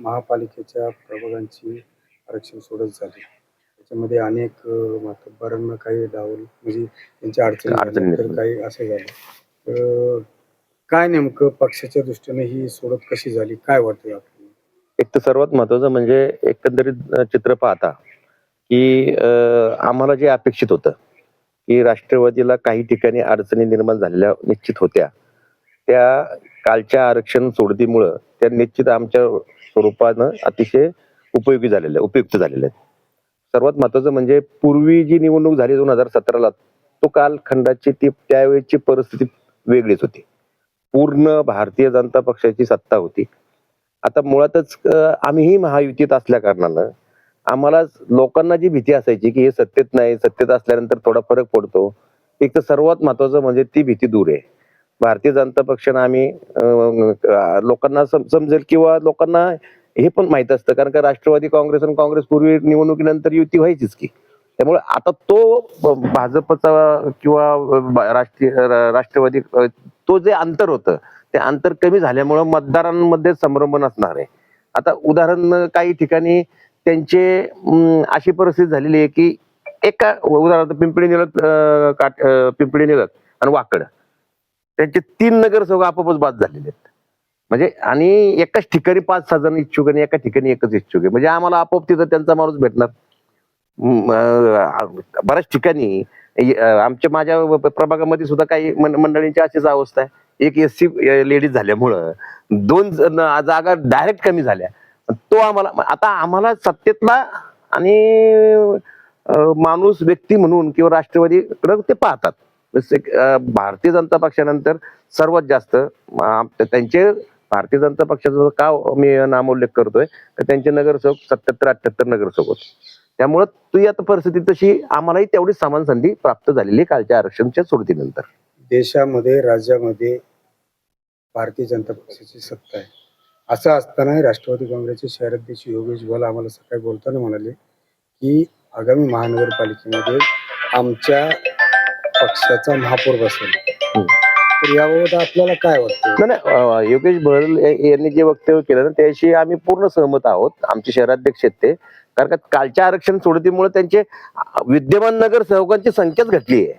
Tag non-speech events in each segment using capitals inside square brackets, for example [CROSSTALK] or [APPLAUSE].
महापालिकेच्या प्रभागांची आरक्षण सोडत झाली. त्याच्यामध्ये अनेक मातब्बरांना काही डावल म्हणजे त्यांच्या अडचणी तर. काही असं झालं. तर काय नेमकं पक्षाच्या दृष्टीने ही सोडत कशी झाली? काय वाटतं आपल्याला? एक तर सर्वात महत्वाचं म्हणजे एकंदरीत चित्र पाहता की आम्हाला जे अपेक्षित होतं की राष्ट्रवादीला काही ठिकाणी अडचणी निर्माण झालेल्या निश्चित होत्या. त्या कालच्या आरक्षण सोडतीमुळं त्या निश्चित आमच्या स्वरूपानं अतिशय उपयोगी झालेल्या उपयुक्त झालेले आहेत. सर्वात महत्वाचं म्हणजे पूर्वी जी निवडणूक झाली दोन हजार सतराला तो कालखंडाची ती त्यावेळेची परिस्थिती वेगळीच होती. पूर्ण भारतीय जनता पक्षाची सत्ता होती. आता मुळातच आम्हीही महायुतीत असल्या कारणानं आम्हाला लोकांना जी भीती असायची की हे सत्तेत नाही सत्तेत असल्यानंतर थोडा फरक पडतो एक तर सर्वात महत्वाचं म्हणजे ती भीती दूर आहे. भारतीय जनता पक्षानं आम्ही लोकांना सम- समजेल किंवा लोकांना हे पण माहीत असतं. कारण का राष्ट्रवादी काँग्रेस आणि काँग्रेस पूर्वी निवडणुकीनंतर युती व्हायचीच की. त्यामुळे आता तो भाजपचा किंवा राष्ट्रीय राष्ट्रवादी तो जे अंतर होतं ते अंतर कमी झाल्यामुळं मतदारांमध्ये संभ्रम असणार आहे. आता उदाहरण काही ठिकाणी त्यांचे अशी परिस्थिती झालेली आहे की एका उदाहरणार्थ पिंपळी निळत काट पिंपळी निळत आणि वाकड. त्यांचे तीन नगरसेवक आपोआपच बाद झालेले आहेत. म्हणजे आणि एकाच ठिकाणी पाच सहा जण इच्छुक आणि एका ठिकाणी एकच इच्छुक आहे. म्हणजे आम्हाला आपोआप तिथं त्यांचा माणूस भेटणार. बऱ्याच ठिकाणी आमच्या माझ्या प्रभागामध्ये सुद्धा काही मंडळींची अशीच अवस्था आहे. एक एस सी लेडीज झाल्यामुळं दोन जण जागा डायरेक्ट कमी झाल्या. तो आम्हाला आता आम्हाला सत्तेतला आणि माणूस व्यक्ती म्हणून किंवा राष्ट्रवादीकडे ते पाहतात. भारतीय जनता पक्षानंतर सर्वात जास्त त्यांचे भारतीय जनता पक्षाचा का मी नामोल्लेख करतोय तर त्यांचे नगरसेवक सत्याहत्तर अठ्याहत्तर नगरसेवक होते. त्यामुळं तू आता परिस्थिती तशी आम्हालाही तेवढी समान संधी प्राप्त झालेली आहे कालच्या आरक्षणच्या सोडतीनंतर देशामध्ये राज्यामध्ये भारतीय जनता पक्षाची सत्ता आहे. असं असताना राष्ट्रवादी काँग्रेसचे शहराध्यक्ष योगेश भोला आम्हाला सकाळी बोलताना म्हणाले की आगामी महानगरपालिकेमध्ये आमच्या पक्षाचा महापौर बसेल. तर याबाबत आपल्याला काय वाटतं? नाही, नाही अं, योगेश भरल यांनी जे वक्तव्य केलं ना त्याशी आम्ही पूर्ण सहमत आहोत. आमचे शहराध्यक्ष आहेत ते. कारण का कालच्या आरक्षण सोडतीमुळे त्यांचे अं, विद्यमान नगरसेवकांची संख्याच घटली आहे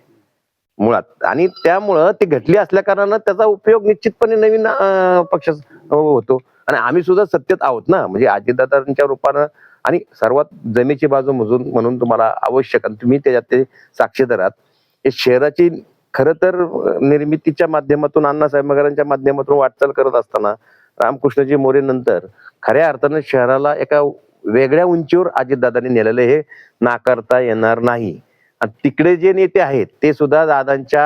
मुळात. आणि त्यामुळं ती घटली असल्या कारणानं त्याचा उपयोग निश्चितपणे नवीन अं, पक्षास होतो. आणि आम्ही सुद्धा सत्तेत आहोत ना. म्हणजे अजितदादांच्या रूपानं आणि सर्वात जमेची बाजू म्हणून म्हणून तुम्हाला आवश्यक आणि तुम्ही त्याच्यात ते साक्षीदार आहात. शहराची खरं तर निर्मितीच्या माध्यमातून अण्णासाहेब मगरांच्या माध्यमातून वाटचाल करत असताना रामकृष्णजी मोरे नंतर खऱ्या अर्थानं शहराला एका वेगळ्या उंचीवर अजितदादांनी नेलेलं हे नाकारता येणार नाही. आणि तिकडे जे नेते आहेत ते सुद्धा दादांच्या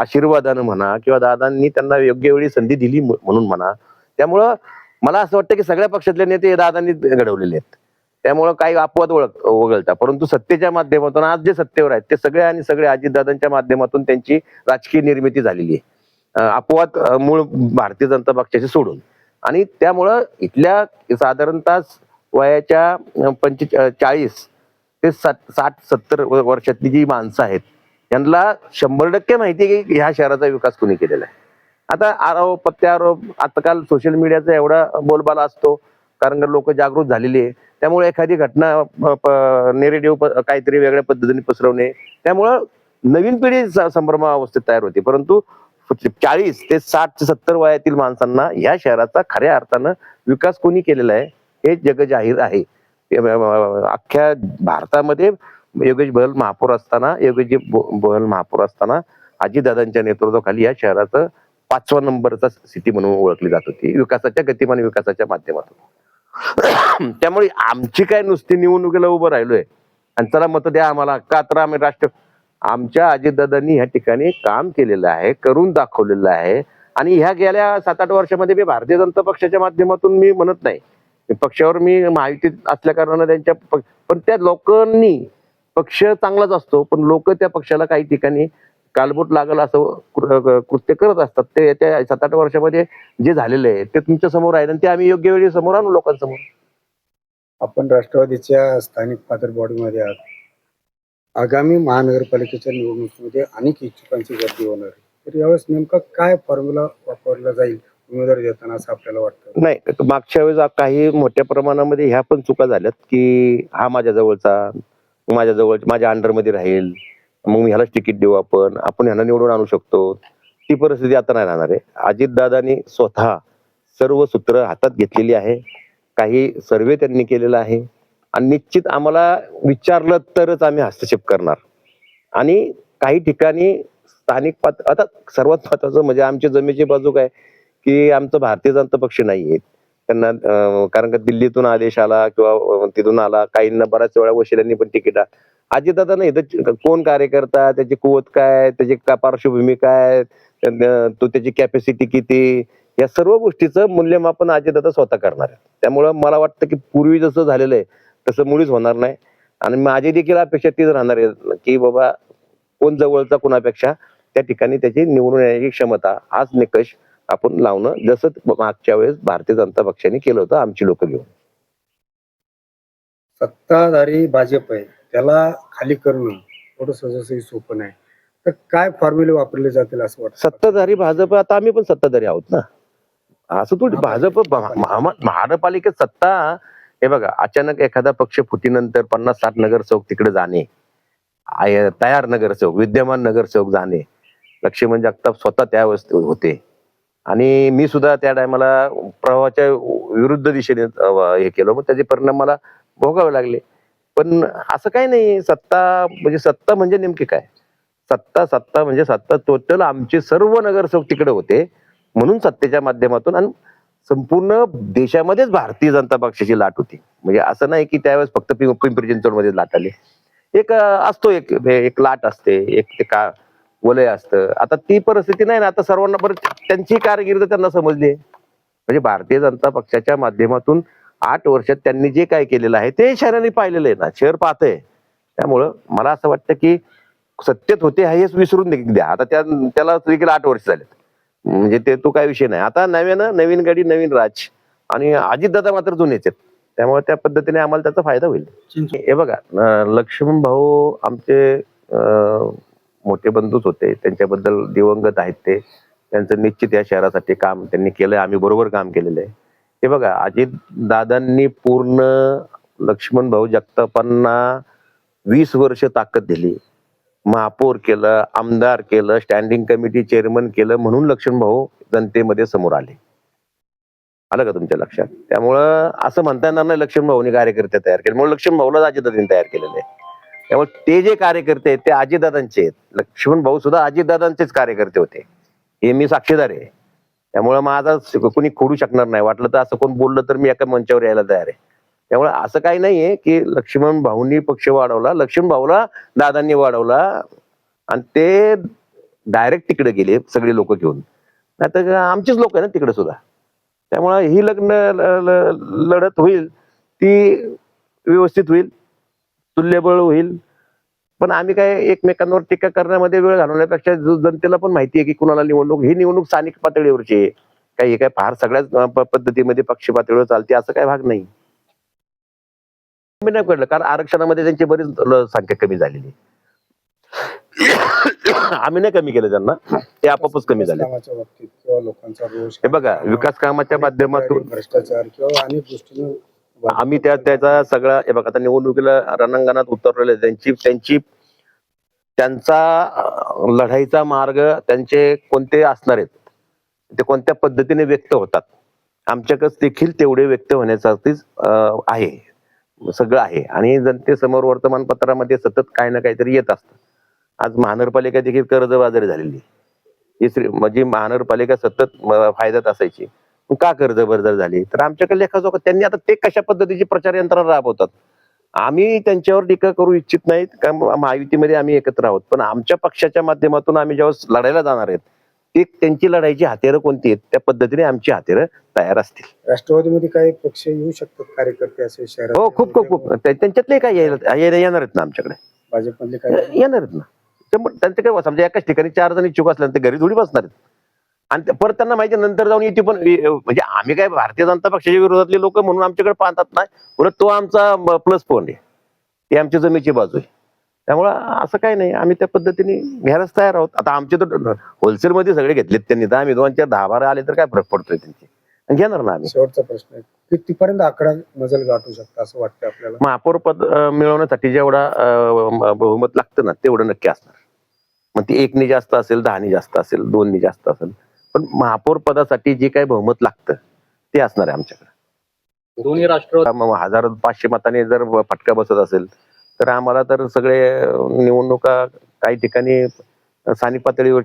आशीर्वादानं म्हणा किंवा दादांनी त्यांना योग्य वेळी संधी दिली म्हणून म्हणा. त्यामुळं मला असं वाटतं की सगळ्या पक्षातले नेते हे दादांनी घडवलेले आहेत. त्यामुळं काही अपवाद ओळख वगळता. परंतु सत्तेच्या माध्यमातून आज जे सत्तेवर आहेत ते सगळे आणि सगळे अजितदादांच्या माध्यमातून त्यांची राजकीय निर्मिती झालेली आहे. अपवाद मूळ भारतीय जनता पक्षाचे सोडून. आणि त्यामुळं इथल्या साधारणतः वयाच्या पंचे चाळीस ते साठ साठ सत्तर वर्षातली जी माणसं आहेत यांना शंभर टक्के माहिती आहे की ह्या शहराचा विकास कोणी केलेला आहे. आता आरोप प्रत्यारोप आजकाल सोशल मीडियाचा एवढा बोलबाला असतो. कारण लोक जागृत झालेली आहे. त्यामुळे एखादी घटना नेरेटिव्ह काहीतरी वेगळ्या पद्धतीने पसरवणे त्यामुळं नवीन पिढी संभ्रमा अवस्थेत तयार होते. परंतु चाळीस ते साठ ते सत्तर वयातील माणसांना या शहराचा खऱ्या अर्थानं विकास कोणी केलेला आहे हे जगजाहीर आहे. अख्ख्या भारतामध्ये योगेश बहल महापौर असताना योगेश बहल महापौर असताना आजीदादांच्या नेतृत्वाखाली या शहराचं पाचवा नंबरचा सिटी म्हणून ओळखली जात होती. विकासाच्या गतिमान विकासाच्या माध्यमातून. त्यामुळे आमची काय नुसती निवडणुकीला उभं राहिलोय. आणि चला मत द्या आम्हाला. का तर आम्ही राष्ट्र आमच्या अजितदादांनी ह्या ठिकाणी काम केलेलं आहे करून दाखवलेलं आहे. आणि ह्या गेल्या सात आठ वर्षामध्ये मी भारतीय जनता पक्षाच्या माध्यमातून मी म्हणत नाही. पक्षावर मी माहितीत असल्या कारणानं त्यांच्या पण त्या लोकांनी पक्ष चांगलाच असतो. पण लोक त्या पक्षाला काही ठिकाणी कालबोट लागल असं कृत्य करत असतात. ते येत्या सात आठ वर्षामध्ये जे झालेलं आहे ते तुमच्यासमोर आहे आणि ते आम्ही योग्य वेळी समोर आणू लोकांसमोर. आपण राष्ट्रवादीच्या स्थानिक पातळ बॉडीमध्ये आहात. आगामी महानगरपालिकेच्या निवडणुकीमध्ये अनेक इच्छुकांची गर्दी होणार आहे. तर यावेळेस नेमका काय फॉर्म्युला वापरला जाईल उमेदवारी देताना असं आपल्याला वाटतं? नाही मागच्या वेळेस काही मोठ्या प्रमाणामध्ये ह्या पण चुका झाल्यात की हा माझ्या जवळचा माझ्या जवळ माझ्या अंडरमध्ये राहील. मग मी ह्यालाच तिकीट देऊ आपण. आपण ह्यांना निवडून आणू शकतो. ती परिस्थिती आता नाही राहणार आहे. अजितदादांनी स्वतः सर्व सूत्र हातात घेतलेली आहे. काही सर्वे त्यांनी केलेला आहे. आणि निश्चित आम्हाला विचारलं तरच आम्ही हस्तक्षेप करणार. आणि काही ठिकाणी स्थानिक पात आता सर्वात महत्वाचं म्हणजे आमच्या जमेची बाजू काय? की आमचं भारतीय जनता पक्ष नाहीये. त्यांना कारण का दिल्लीतून आदेश आला किंवा तिथून आला. काहींना बऱ्याच वेळा वशिल्यांनी पण तिकीट अजितदादा नाही इथं कोण कार्यकर्ता त्याची कुवत काय त्याची का पार्श्वभूमी काय तो त्याची कॅपॅसिटी किती? या सर्व गोष्टीचं मूल्यमापन अजितदादा स्वतः करणार आहे त्यामुळं मला वाटतं की पूर्वी जसं झालेलं आहे तसं मुळीच होणार नाही. आणि माझी देखील अपेक्षा तीच राहणार आहे की बाबा कोण जवळचा कोणापेक्षा त्या ठिकाणी त्याची निवडून येण्याची क्षमता हाच निकष आपण लावणं जसं मागच्या वेळेस भारतीय जनता पक्षाने केलं होतं आमची लोक घेऊन. सत्ताधारी भाजप आहे. त्याला खाली करणं थोडं सहजासहजी सोपं नाही. तर काय फॉर्म्युले वापरले जातील असं वाटतं? सत्ताधारी भाजप आता आम्ही पण सत्ताधारी आहोत ना? असं थोडी भाजप महा- महा- महानगरपालिकेत सत्ता हे बघा अचानक एखादा पक्ष फुटीनंतर पन्नास साठ नगरसेवक तिकडे जाणे. तयार नगरसेवक विद्यमान नगरसेवक जाणे. लक्ष्मण जगताप स्वतः त्या अवस्थेत होते. आणि मी सुद्धा त्या टायमाला प्रवाहाच्या विरुद्ध दिशेने हे केलं. मग त्याचे परिणाम मला भोगावे लागले. पण असं काही नाही. सत्ता म्हणजे सत्ता म्हणजे नेमकी काय? सत्ता सत्ता म्हणजे सत्ता टोटल आमचे सर्व नगरसेवक तिकडे होते. म्हणून सत्तेच्या माध्यमातून आणि संपूर्ण देशामध्येच भारतीय जनता पक्षाची लाट होती. म्हणजे असं नाही की त्यावेळेस फक्त पिंपरी चिंचवडमध्ये लाट आली. एक असतो एक एक लाट असते. एक ते का वलय असतं. आता ती परिस्थिती नाही ना. आता सर्वांना बरं त्यांची कारकीर्द त्यांना समजली म्हणजे भारतीय जनता पक्षाच्या माध्यमातून आठ वर्षात त्यांनी जे काय केलेलं आहे ते शहराने पाहिलेलं आहे ना. शहर पाहतंय. त्यामुळं मला असं वाटतं की सत्तेत होते हेच विसरून द्या. आता त्या त्याला देखील आठ वर्ष झालेत. म्हणजे ते तो काय विषय नाही. आता नव्यानं नवीन गाडी नवीन राज आणि अजितदादा मात्र जुनेच आहेत. त्यामुळे त्या पद्धतीने आम्हाला त्याचा फायदा होईल. हे बघा लक्ष्मण भाऊ आमचे मोठे बंधूच होते. त्यांच्याबद्दल दिवंगत आहेत ते. त्यांचं निश्चित या शहरासाठी काम त्यांनी केलंय. आम्ही बरोबर काम केलेलं आहे. हे बघा अजित दादांनी पूर्ण लक्ष्मण भाऊ जगतापांना वीस वर्ष ताकद दिली. महापौर केलं आमदार केलं स्टँडिंग कमिटी चेअरमन केलं म्हणून लक्ष्मण भाऊ जनतेमध्ये समोर आले. आलं का तुमच्या लक्षात? त्यामुळं असं म्हणता येणार नाही लक्ष्मण भाऊनी कार्यकर्ते तयार केले. म्हणून लक्ष्मण भाऊला अजितदादांनी तयार केलेले आहे. त्यामुळे ते जे कार्यकर्ते आहेत ते अजितदादांचे आहेत. लक्ष्मण भाऊ सुद्धा अजितदादांचेच कार्यकर्ते होते. हे मी साक्षीदार आहे. त्यामुळे माझा कोणी खोडू शकणार नाही. वाटलं तर असं कोण बोललं तर मी एका मंचावर यायला तयार आहे. त्यामुळे असं काही नाहीये की लक्ष्मण भाऊंनी पक्ष वाढवला. लक्ष्मण भाऊला दादांनी वाढवला. आणि ते डायरेक्ट तिकडे गेले सगळे लोक घेऊन. नाहीतर आमचीच लोक आहे ना तिकडे सुद्धा. त्यामुळे ही लग्न लढत होईल ती व्यवस्थित होईल तुल्यबळ होईल. पण आम्ही काय एकमेकांवर टीका करण्यामध्ये वेळ घालवण्यापेक्षा जो जनतेला पण माहिती आहे की कुणाला निवडणूक ही निवडणूक स्थानिक पातळीवरची आहे. काही हे काय फार सगळ्याच पद्धतीमध्ये पक्ष पातळीवर चालते असं काही भाग नाही. नाही पडलं कारण आरक्षणामध्ये त्यांची बरीच संख्या कमी झालेली आहे. [COUGHS] आम्ही नाही कमी केलं त्यांना ते आपोआपच कमी झाले. हे बघा विकास कामाच्या माध्यमातून भ्रष्टाचार किंवा अनेक गोष्टी आम्ही त्या त्याचा सगळा हे बघा आता निवडणुकीला रणांगणात उतरलेले त्यांची त्यांची त्यांचा लढाईचा मार्ग त्यांचे कोणते असणार आहेत ते कोणत्या पद्धतीने व्यक्त होतात आमच्याकडे देखील तेवढे व्यक्त होण्यासाठीच आहे. सगळं आहे. आणि जनतेसमोर वर्तमानपत्रामध्ये सतत काही ना काहीतरी येत असतं. आज महानगरपालिका देखील कर्जबाजारी झालेली आहे. ही श्री म्हणजे महानगरपालिका सतत फायद्यात असायची. का कर्जबाजारी झाली? तर आमच्याकडे लेखाजोखा त्यांनी आता ते कशा पद्धतीची प्रचार यंत्रणा राबवतात? आम्ही त्यांच्यावर टीका करू इच्छित नाहीत का म- महायुतीमध्ये आम्ही एकत्र आहोत. पण आमच्या पक्षाच्या माध्यमातून आम्ही जेव्हा लढायला जाणार आहेत ते त्यांची लढाईची हातेरं कोणती आहेत त्या पद्धतीने आमची हातेरं तयार असतील. राष्ट्रवादीमध्ये काही पक्ष येऊ शकतात कार्यकर्ते असे शहरात. हो खूप खूप खूप. त्या- त्यांच्यातले काय येणार आहेत ना आमच्याकडे? भाजपमधले काही? येणार आहेत ना. त्यांचं काय समजा एकाच ठिकाणी चार जण इच्छुक असल्यानंतर घरी थोडी बसणार आहेत. आणि परत त्यांना माहिती नंतर जाऊन येते पण म्हणजे आम्ही काय भारतीय जनता पक्षाच्या विरोधातले लोक म्हणून आमच्याकडे पाहतात नाही. उलट तो आमचा प्लस पॉईंट आहे. ती आमची जमेची बाजू आहे. त्यामुळं असं काही नाही. आम्ही त्या पद्धतीने घ्यायलाच तयार आहोत. आता आमचे तर होलसेलमध्ये सगळे घेतलेत त्यांनी. तर आम्ही दोन चार दहा बारा आले तर काय फरक पडतोय त्यांचे? घेणार ना आम्ही. शेवटचा प्रश्न आहे. कितीपर्यंत आकडा मजल गाठू शकता असं वाटतं आपल्याला? महापौर पद मिळवण्यासाठी जेवढा बहुमत लागतं ना तेवढं नक्की असणार. मग ती एकनी जास्त असेल दहानी जास्त असेल दोननी जास्त असेल पण महापौर पदासाठी जे काही बहुमत लागतं ते असणार आहे आमच्याकडे. दोन्ही राष्ट्रवादी मग हजार पाचशे मताने जर फटका बसत असेल तर आम्हाला तर सगळे निवडणुका काही ठिकाणी स्थानिक पातळीवर